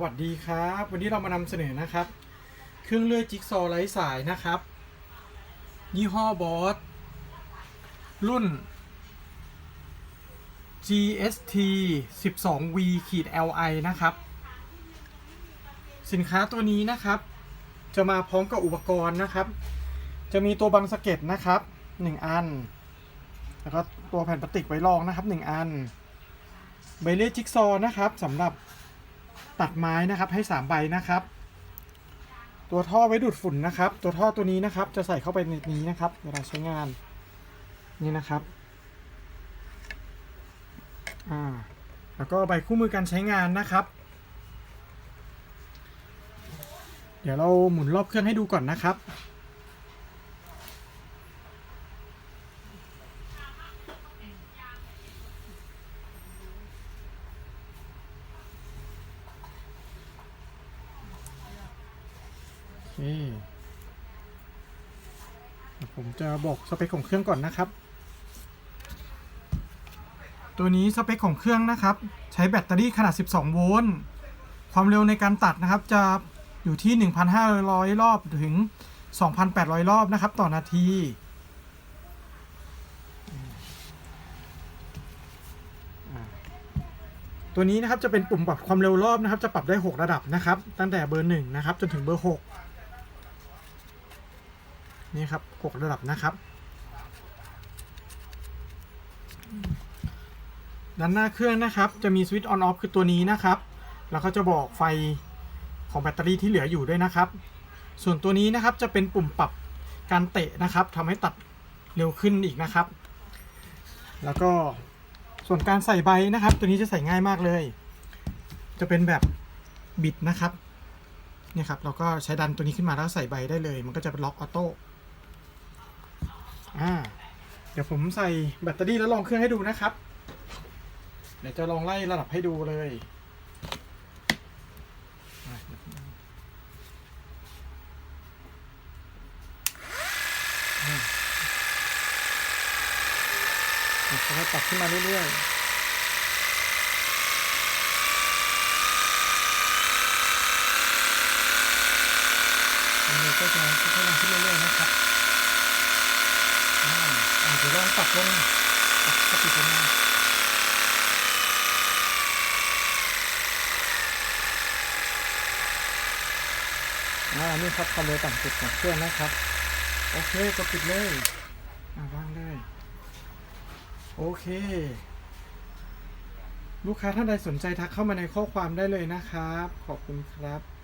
สวัสดีครับ วันนี้เรามานำเสนอนะครับ เครื่องเลื่อยจิ๊กซอว์ไร้สายนะครับ ยี่ห้อบอสรุ่น GST 12V ขีด LI นะครับ สินค้าตัวนี้นะครับ จะมาพร้อมกับอุปกรณ์นะครับ จะมีตัวบังสะเก็ตนะครับ 1 อัน แล้วก็ตัวแผ่นพลาสติกไว้รองนะครับ 1 อันใบเลื่อยจิ๊กซอว์นะครับสำหรับ ตัดไม้นะครับให้ 3 ใบนะครับ ตัวท่อไว้ดูดฝุ่นนะครับ ตัวท่อตัวนี้นะครับ จะใส่เข้าไปในนี้นะครับเวลาใช้งานนี่นะครับอ่าแล้วก็ใบคู่มือการใช้งานนะครับ เดี๋ยวเราหมุนรอบเครื่องให้ดูก่อนนะครับ โอเคเดี๋ยว ผมจะบอกสเปคของเครื่องก่อนนะครับ ตัวนี้สเปคของเครื่องนะครับ ใช้แบตเตอรี่ขนาด 12 โวลต์ ความเร็วในการตัดนะครับ จะอยู่ที่ 1,500 รอบถึง 2,800 รอบนะครับ ต่อนาทีตัวนี้นะครับจะเป็นปุ่มปรับความเร็วรอบนะครับ จะปรับได้ 6 ระดับนะครับ ตั้งแต่เบอร์1นะครับจนถึงเบอร์ 6 นี่ครับ6ระดับนะครับ ด้านหน้าเครื่องนะครับ จะมีสวิตช์ออนออฟคือตัวนี้นะครับ แล้วก็จะบอกไฟของแบตเตอรี่ที่เหลืออยู่ด้วยนะครับ ส่วนตัวนี้นะครับจะเป็นปุ่มปรับการเตะนะครับทำให้ตัดเร็วขึ้นอีกนะครับ แล้วก็ส่วนการใส่ใบนะครับ ตัวนี้จะใส่ง่ายมากเลย จะเป็นแบบบิดนะครับเนี่ยครับเราก็ใช้ดันตัวนี้ขึ้นมาแล้วใส่ใบได้เลย มันก็จะเป็นล็อกออโต้ อ่าเดี๋ยวผมใส่แบตเตอรี่แล้วลองเครื่องให้ดูนะครับ เดี๋ยวจะลองไล่ระดับให้ดูเลยอะอืมเดี๋ยวค่อยๆปรับขึ้นมาเรื่อยๆก็จะค่อยๆขึ้นเรื่อยๆนะครับ ดี๋ยวลองปรับลงปรับสปีดลงมาอ่านี่ครับความเร็วต่ำสุดของเครื่องนะครับ โอเคกดปิดเลยอ่าวางเลย โอเค ลูกค้าท่านใดสนใจทักเข้ามาในข้อความได้เลยนะครับ ขอบคุณครับ